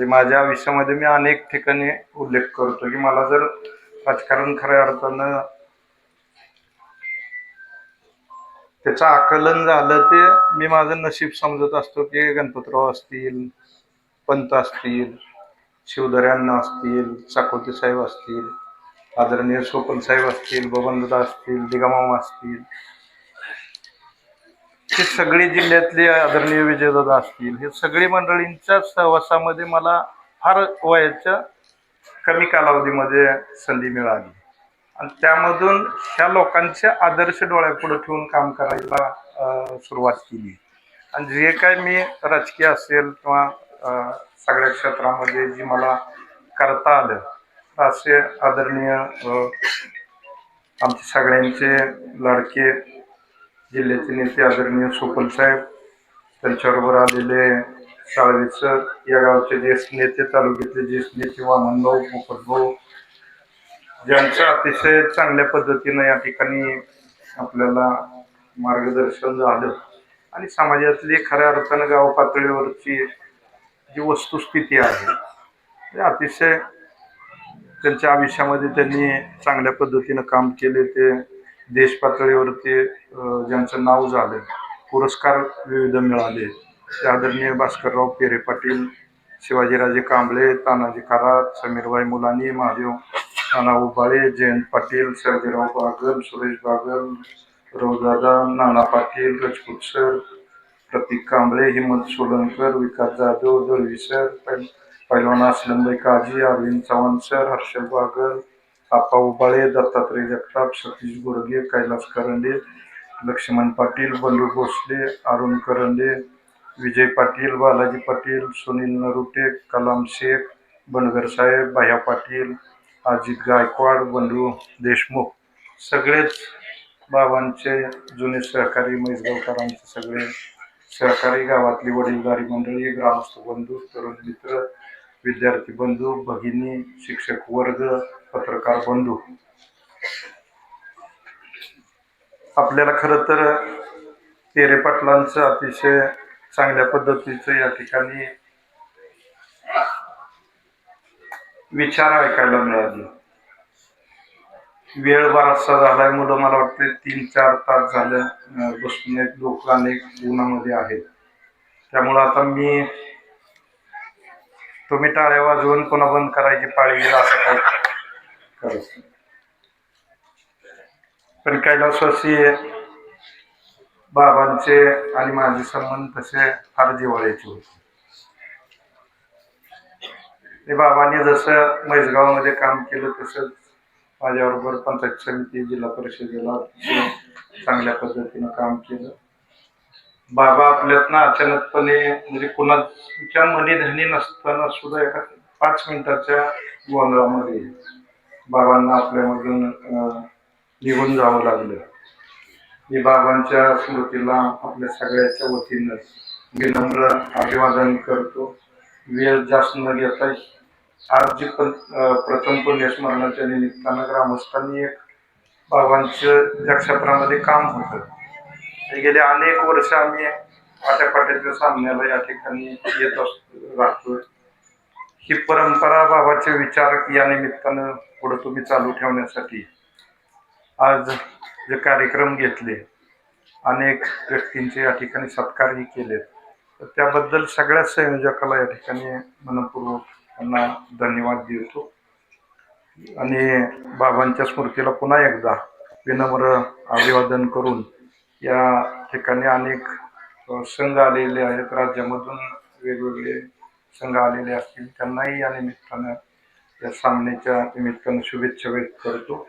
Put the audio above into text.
म्हणजे माझ्या आयुष्यामध्ये मी अनेक ठिकाणी उल्लेख करतो की मला जर राजकारण खऱ्या अर्थानं त्याचं आकलन झालं ते मी माझं नशीब समजत असतो की गणपतराव असतील पंत असतील शिवधऱ्यांना असतील चाकोती साहेब असतील आदरणीय सोपल साहेब असतील बबनदादा असतील दिगामामा असतील हे सगळे जिल्ह्यातले आदरणीय विजयदादा असतील हे सगळी मंडळींच्या सहवासामध्ये मला फार वयाच्या कमी कालावधीमध्ये संधी मिळाली. आणि त्यामधून ह्या लोकांचे आदर्श डोळ्यापुढे ठेवून काम करायला सुरुवात केली. आणि जे काय मी राजकीय असेल किंवा सगळ्या क्षेत्रामध्ये जी मला करता आलं असे आदरणीय आमचे सगळ्यांचे लाडके जिल्ह्याचे नेते आदरणीय सोपल साहेब त्यांच्याबरोबर आलेले साळवे सर या गावचे ज्येष्ठ नेते तालुक्यातले ज्येष्ठ नेते वामनभाऊ मुकुटभाऊ ज्यांचं अतिशय चांगल्या पद्धतीनं या ठिकाणी आपल्याला मार्गदर्शन झालं. आणि समाजातली खऱ्या अर्थानं गाव पातळीवरची जी वस्तुस्थिती आहे ते अतिशय त्यांच्या आयुष्यामध्ये त्यांनी चांगल्या पद्धतीनं काम केले ते देशपातळीवरती ज्यांचं नाव झालं पुरस्कार विविध मिळाले. ते आदरणीय भास्करराव पेरे पाटील शिवाजीराजे कांबळे तानाजी खरात समीरभाई मुलानी महादेव नाना उबाळे जयंत पाटील सर्जेराव बागल सुरेश बागल रवदादा नाना पाटील रजपूत सर प्रतीक कांबळे हिमंत सोलनकर विकास जाधव दळवी सर पैलवान असलमबाई काजी अरविंद चव्हाण सर हर्षल बागल आप्पा उबाळे दत्तात्रय जगताप सतीश गोरगे कैलास करंडे लक्ष्मण पाटील बंडू भोसले अरुण करंडे विजय पाटील बालाजी पाटील सुनील नरुटे कलाम शेख बनगर साहेब बाह्या पाटील अजित गायकवाड बंडू देशमुख. सगळेच बाबांचे जुने सहकारी म्हैसगावकरांचे सगळे सहकारी गावातली वडीलधारी मंडळी ग्रामस्थ बंधू तरुण मित्र विद्यार्थी बंधू भगिनी शिक्षक वर्ग पत्रकार बंधू. आपल्याला खरं तर तेरे पाटलांचं अतिशय चांगल्या पद्धतीचं या ठिकाणी विचार ऐकायला मिळाले. वेळ बराचसा झालाय मुलं मला वाटते तीन चार तास झाल्या बसून लोक अनेक उन्हामध्ये आहेत. त्यामुळं आता मी तुम्ही टाळ्या वाजवून पुन्हा बंद करायची पाळी येईल असं काय करत. पण कैलासवासी बाबांचे आणि माझे संबंध तसे फार जिव्हाळ्याचे होते. ते बाबांनी जसं म्हैसगावमध्ये काम केलं तसंच माझ्याबरोबर पंचायत समिती जिल्हा परिषदेला चांगल्या पद्धतीनं काम केलं. बाबा आपल्यातनं अचानकपणे म्हणजे कुणाच्या मनी धनी नसताना सुद्धा एका पाच मिनिटाच्या गोंधळामध्ये बाबांना आपल्यामधून निघून जावं लागलं. मी बाबांच्या स्मृतीला आपल्या सगळ्याच्या वतीनं विनम्र अभिवादन करतो. वेळ जास्त न घेता आज जी पण प्रथम पुण्यस्मरणाच्या निमित्तानं ग्रामस्थांनी एक बाबांचं त्या क्षेत्रामध्ये काम होतं. गेले अनेक वर्ष आम्ही आट्यापाट्याच्या सामन्याला या ठिकाणी येत असतो राहतोय. ही परंपरा बाबाचे विचार या निमित्तानं पुढे तुम्ही चालू ठेवण्यासाठी आज जे कार्यक्रम घेतले अनेक व्यक्तींचे या ठिकाणी सत्कारही केलेत. तर त्याबद्दल सगळ्या संयोजकाला या ठिकाणी मनपूर्वक त्यांना धन्यवाद देतो. आणि बाबांच्या स्मृतीला पुन्हा एकदा विनम्र अभिवादन करून या ठिकाणी अनेक संघ आलेले आहेत. राज्यामधून वेगवेगळे संघ आलेले असतील. त्यांनाही या निमित्तानं या सामन्याच्या निमित्तानं शुभेच्छा व्यक्त करतो.